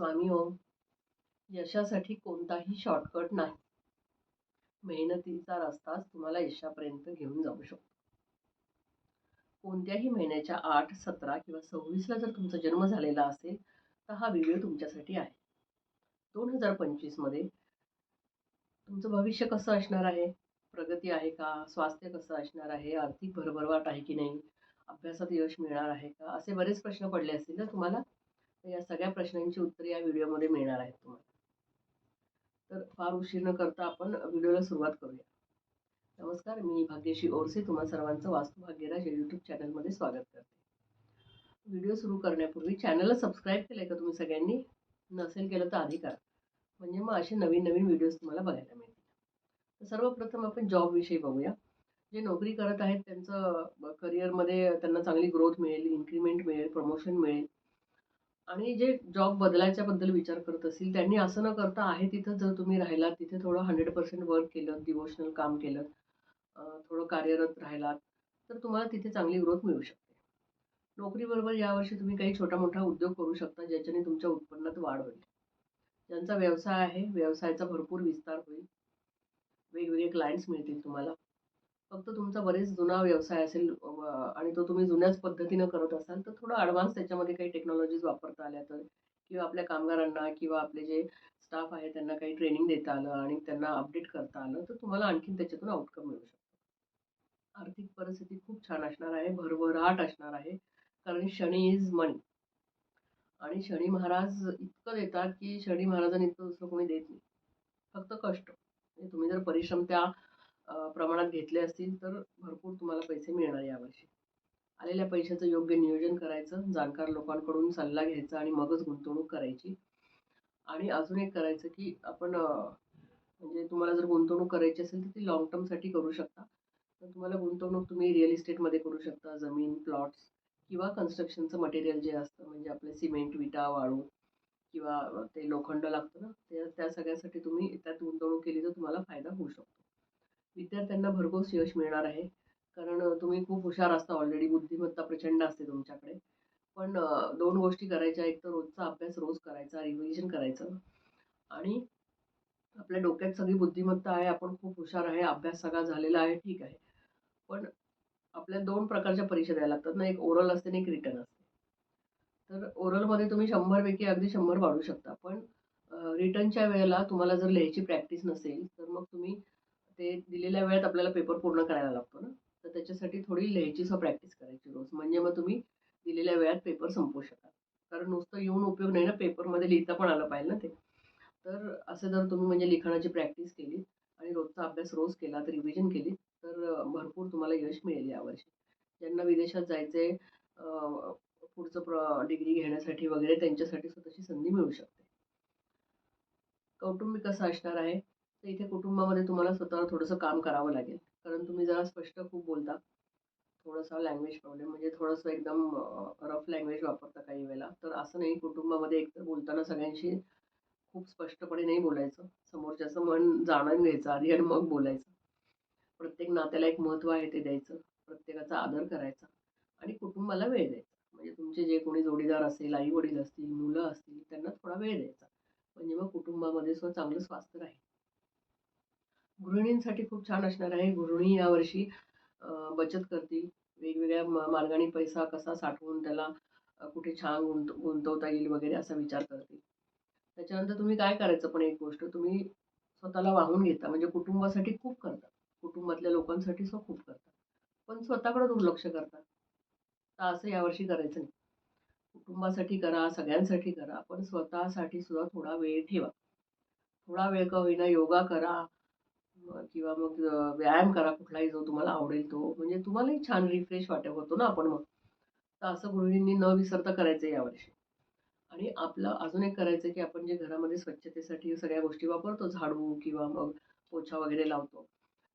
स्वामी ओम. यशासाठी कोणताही शॉर्टकट नाही. मेहनतीचा रस्ताच तुम्हाला यशापर्यंत घेऊन जाऊ शकतो. कोणत्याही महिन्याच्या आठ सतरा किंवा सव्वीसला जर तुमचा जन्म झालेला असेल तर हा व्हिडिओ तुमच्यासाठी आहे. दोन हजार पंचवीसमध्ये तुमचं भविष्य कसं असणार आहे? प्रगती आहे का? स्वास्थ्य कसं असणार आहे? आर्थिक भरभरवाट आहे की नाही? अभ्यासात यश मिळणार आहे का? असे बरेच प्रश्न पडले असतील तर तुम्हाला? या सगळ्या प्रश्नांची उत्तरे या व्हिडिओमध्ये मिळणार आहेत तुम्हाला. तर फार उशीर न करता आपण व्हिडिओला सुरुवात करूया. नमस्कार मी भाग्यश्री ओरसे तुम्हा सर्वांचं वास्तू भाग्यराज या यूट्यूब चॅनलमध्ये स्वागत करते. व्हिडिओ सुरू करण्यापूर्वी चॅनलला सबस्क्राईब केलं का तुम्ही सगळ्यांनी? नसेल केलं तर आधी करा. म्हणजे मग असे नवीन नवीन व्हिडिओज तुम्हाला बघायला मिळतील. तर सर्वप्रथम आपण जॉबविषयी बघूया. जे नोकरी करत आहेत त्यांचं करिअरमध्ये त्यांना चांगली ग्रोथ मिळेल इन्क्रीमेंट मिळेल प्रमोशन मिळेल. आणि जे जॉब बदलायच्याबद्दल विचार करत असतील त्यांनी असं न करता आहे तिथं जर तुम्ही राहिलात तिथे थोडं हंड्रेड पर्सेंट वर्क केलं डिवोशनल काम केलं थोडं कार्यरत राहिलात तर तुम्हाला तिथे चांगली ग्रोथ मिळू शकते. नोकरीबरोबर यावर्षी तुम्ही काही छोटा मोठा उद्योग करू शकता ज्याच्याने तुमच्या उत्पन्नात वाढ होईल. ज्यांचा व्यवसाय आहे व्यवसायाचा भरपूर विस्तार होईल. वेगवेगळे क्लायंट्स मिळतील तुम्हाला. फक्त तुमचा बरेच जुना व्यवसाय असेल आणि तो तुम्ही जुन्याच पद्धतीनं करत असाल तर थोडं ॲडव्हान्स त्याच्यामध्ये काही टेक्नॉलॉजीज वापरता आल्या तर किंवा आपल्या कामगारांना किंवा आपले जे स्टाफ आहे त्यांना काही ट्रेनिंग देता आलं आणि त्यांना अपडेट करता आलं तर तुम्हाला आणखीन त्याच्यातून आउटकम मिळू शकतो. आर्थिक परिस्थिती खूप छान असणार आहे भरभराट असणार आहे कारण शनी इज मनी आणि शनी महाराज इतकं देतात की शनी महाराजांनी इतकं दुसरं कोणी देत नाही. फक्त कष्ट. म्हणजे तुम्ही जर परिश्रम त्या प्रमाणात घेतले असतील तर भरपूर तुम्हाला पैसे मिळणार यावर्षी. आलेल्या पैशाचं योग्य नियोजन करायचं जाणकार लोकांकडून सल्ला घ्यायचा आणि मगच गुंतवणूक करायची. आणि अजून एक करायचं की आपण म्हणजे तुम्हाला जर गुंतवणूक करायची असेल तर ती लॉंग टर्मसाठी करू शकता. तर तुम्हाला गुंतवणूक तुम्ही रिअल इस्टेटमध्ये करू शकता जमीन प्लॉट्स किंवा कन्स्ट्रक्शनचं मटेरियल जे असतं म्हणजे आपले सिमेंट विटा वाळू किंवा ते लोखंड लागतं ना त्या त्या सगळ्यासाठी तुम्ही त्यात गुंतवणूक केली तर तुम्हाला फायदा होऊ शकतो. विद्यार्थ्यांना भरघोस यश मिळणार आहे. कारण तुम्ही खूप हुशार असता ऑलरेडी बुद्धिमत्ता प्रचंड असते तुमच्याकडे. पण दोन गोष्टी करायच्या एक तर रोजचा अभ्यास रोज करायचा रिव्हिजन करायचं. आणि आपल्या डोक्यात सगळी बुद्धिमत्ता आहे आपण खूप हुशार आहे अभ्यास सगळा झालेला आहे ठीक आहे. पण आपल्या दोन प्रकारच्या परीक्षा द्यायला लागतात ना एक ओरल असते आणि एक रिटर्न असते. तर ओरलमध्ये तुम्ही शंभरपैकी अगदी शंभर वाढू शकता. पण रिटर्नच्या वेळेला तुम्हाला जर लिहायची प्रॅक्टिस नसेल तर मग तुम्ही ते दिलेल्या वेळेत आपल्याला पेपर पूर्ण करायला लागतो ना. तर त्याच्यासाठी थोडी लिहायची सो प्रॅक्टिस करायची रोज. म्हणजे मग तुम्ही दिलेल्या वेळात पेपर संपवू शकाल. कारण नुसतं येऊन उपयोग नाही ना. पेपरमध्ये लिहिता पण आलं पाहिजे ना ते. तर असं जर तुम्ही म्हणजे लिखाणाची प्रॅक्टिस केली आणि रोजचा अभ्यास रोज केला तर रिव्हिजन केली तर भरपूर तुम्हाला यश मिळेल यावर्षी. ज्यांना विदेशात जायचे पुढचं प्र डिग्री घेण्यासाठी वगैरे त्यांच्यासाठी स्वतःची संधी मिळू शकते. कौटुंबिक कसं असणार आहे? तर इथे कुटुंबामध्ये तुम्हाला स्वतःला थोडंसं काम करावं लागेल. कारण तुम्ही जरा स्पष्ट खूप बोलता. थोडासा लँग्वेज प्रॉब्लेम म्हणजे थोडंसं एकदम रफ लँग्वेज वापरता काही वेळेला. तर असं नाही कुटुंबामध्ये एकतर बोलताना सगळ्यांशी खूप स्पष्टपणे नाही बोलायचं. समोरच्याचं मन जाणून घ्यायचं आधी आणि मग बोलायचं. प्रत्येक नात्याला एक महत्त्व आहे ते द्यायचं. प्रत्येकाचा आदर करायचा. आणि कुटुंबाला वेळ द्यायचा. म्हणजे तुमचे जे कोणी जोडीदार असेल आई वडील असतील मुलं असतील त्यांना थोडा वेळ द्यायचा. म्हणजे मग कुटुंबामध्ये सुद्धा चांगलं स्वास्थ्य राहील. गृहिणींसाठी खूप छान असणार आहे. गृहिणी यावर्षी बचत करतील. वेगवेगळ्या मार्गाने पैसा कसा साठवून त्याला कुठे छान गुंत गुंतवता येईल वगैरे असा विचार करतील. त्याच्यानंतर तुम्ही काय करायचं पण एक गोष्ट तुम्ही स्वतःला वाहून घेता. म्हणजे कुटुंबासाठी खूप करता कुटुंबातल्या लोकांसाठी सुद्धा खूप करता पण स्वतःकडे दुर्लक्ष करतात. तर असं यावर्षी करायचं नाही. कुटुंबासाठी करा सगळ्यांसाठी करा पण स्वतःसाठी सुद्धा थोडा वेळ ठेवा. थोडा वेळ का होईना योगा करा किंवा मग व्यायाम करा कुठलाही जो तुम्हाला आवडेल तो. म्हणजे तुम्हालाही छान रिफ्रेश वाटत होतो ना आपण मग. तर असं गृहिणींनी न विसरता करायचं आहे यावर्षी आणि आपलं अजून एक करायचं आहे की आपण जे घरामध्ये स्वच्छतेसाठी सगळ्या गोष्टी वापरतो झाडू किंवा मग पोछा वगैरे लावतो.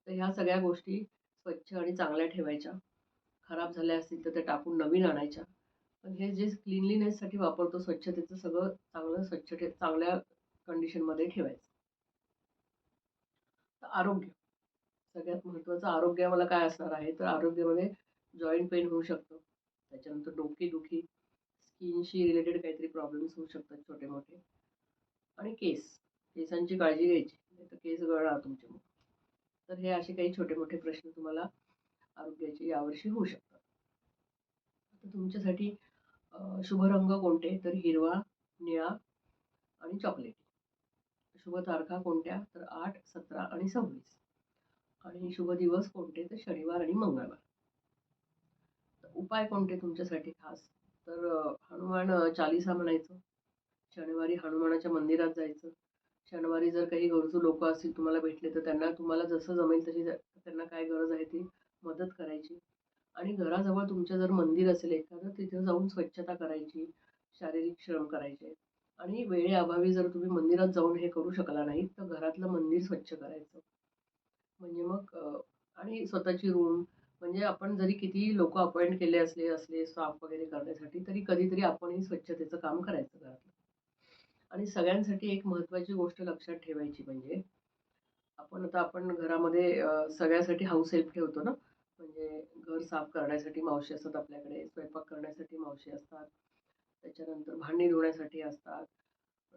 तर ह्या सगळ्या गोष्टी स्वच्छ आणि चांगल्या ठेवायच्या. खराब झाल्या असतील तर त्या टाकून नवीन आणायच्या. पण हे जे क्लिनलीनेससाठी वापरतो स्वच्छतेचं सगळं चांगलं स्वच्छ ठे चांगल्या कंडिशनमध्ये ठेवायचं. आरोग्य. सगळ्यात महत्त्वाचं आरोग्य मला काय असणार आहे? तर आरोग्यामध्ये जॉईंट पेन होऊ शकतं. त्याच्यानंतर डोकेदुखी स्किनशी रिलेटेड काहीतरी प्रॉब्लेम्स होऊ शकतात छोटे मोठे. आणि केस. केसांची काळजी घ्यायची. नाही तर केस गळणार तुमचे मग तर हे असे काही छोटे मोठे प्रश्न तुम्हाला आरोग्याचे यावर्षी होऊ शकतात. आता तुमच्यासाठी शुभ रंग कोणते? तर हिरवा निळा आणि चॉकलेटी शुभ तारखा कोणत्या? तर आठ सतरा आणि सव्वीस. आणि शुभ दिवस कोणते? तर शनिवार आणि मंगळवार. उपाय कोणते तुमच्यासाठी खास? तर हनुमान चालिसा म्हणायचं. शनिवारी हनुमानाच्या मंदिरात जायचं. शनिवारी जर काही गरजू लोक असतील तुम्हाला भेटले तर त्यांना तुम्हाला जसं जमेल तशी त्यांना काय गरज आहे ती मदत करायची. आणि घराजवळ तुमचं जर मंदिर असेल एखादं तिथे जाऊन स्वच्छता करायची शारीरिक श्रम करायचे. आणि वेळेअभावी जर तुम्ही मंदिरात जाऊन हे करू शकला नाही तर घरातलं मंदिर स्वच्छ करायचं. म्हणजे मग आणि स्वतःची रूम म्हणजे आपण जरी किती लोक अपॉइंट केले असले असले साफ वगैरे करण्यासाठी तरी कधीतरी आपणही स्वच्छतेचं काम करायचं घरातलं. आणि सगळ्यांसाठी एक महत्त्वाची गोष्ट लक्षात ठेवायची म्हणजे आपण आता आपण घरामध्ये सगळ्यासाठी हाऊस हेल्प ठेवतो ना? म्हणजे घर साफ करण्यासाठी मावशी असतात आपल्याकडे स्वयंपाक करण्यासाठी मावशी असतात त्याच्यानंतर भांडी धुण्यासाठी असतात.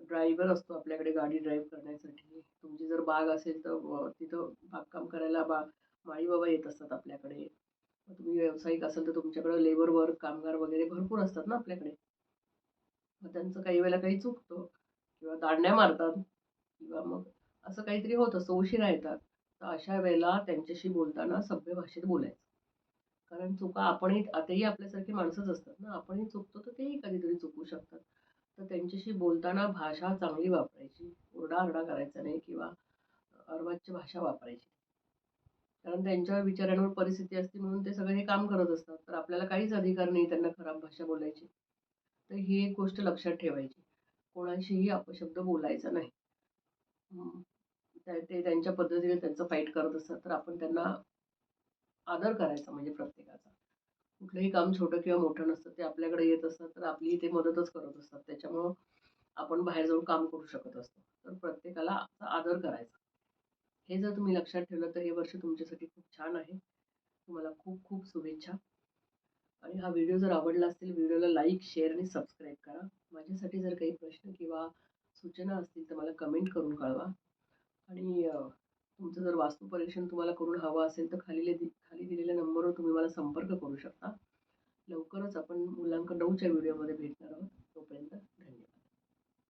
ड्रायव्हर असतो आपल्याकडे गाडी ड्राईव्ह करण्यासाठी. तुमची जर बाग असेल तर तिथं बागकाम करायला बा माळी बाबा येत असतात आपल्याकडे. तुम्ही व्यावसायिक असाल तर तुमच्याकडे लेबर वर्क कामगार वगैरे भरपूर असतात ना आपल्याकडे. मग त्यांचं काही वेळेला काही चुकतं किंवा दांड्या मारतात किंवा मग असं काहीतरी होत असतं उशिरा येतात. तर अशा वेळेला त्यांच्याशी बोलताना सभ्य भाषेत बोलायचं. कारण चुका आपणही आताही आपल्यासारखी माणसंच असतात ना. आपणही चुकतो तर तेही कधीतरी चुकू शकतात. तर त्यांच्याशी बोलताना भाषा चांगली वापरायची. ओरडाआरडा करायचा नाही किंवा अर्वाच्य भाषा वापरायची. कारण त्यांच्या विचारांवर परिस्थिती असते म्हणून ते सगळे हे काम करत असतात. तर आपल्याला काहीच अधिकार नाही त्यांना खराब भाषा बोलायची. तर ही एक गोष्ट लक्षात ठेवायची. कोणाशीही अपशब्द बोलायचा नाही. त्या- ते त्यांच्या पद्धतीने त्यांचं फाईट करत असतात. तर आपण त्यांना आदर करायचा म्हणजे प्रत्येकाचा. कुठलंही काम छोटं किंवा मोठं नसतं ते आपल्याकडे येत असतात तर आपली ते मदतच करत असतात. त्याच्यामुळं आपण बाहेर जाऊन काम करू शकत असतो. तर प्रत्येकाला आदर करायचा. हे जर तुम्ही लक्षात ठेवलं तर हे वर्ष तुमच्यासाठी खूप छान आहे. तुम्हाला खूप खूप शुभेच्छा. आणि हा व्हिडिओ जर आवडला असेल व्हिडिओला लाईक शेअर आणि सबस्क्राईब करा. माझ्यासाठी जर काही प्रश्न किंवा सूचना असतील तर मला कमेंट करून कळवा. आणि तुमचं जर वास्तू परीक्षण तुम्हाला करून हवं असेल तर खाली दि खाली दिलेल्या नंबरवर तुम्ही मला संपर्क करू शकता. लवकरच आपण मुलांक नऊच्या व्हिडिओमध्ये भेटणार आहोत तोपर्यंत.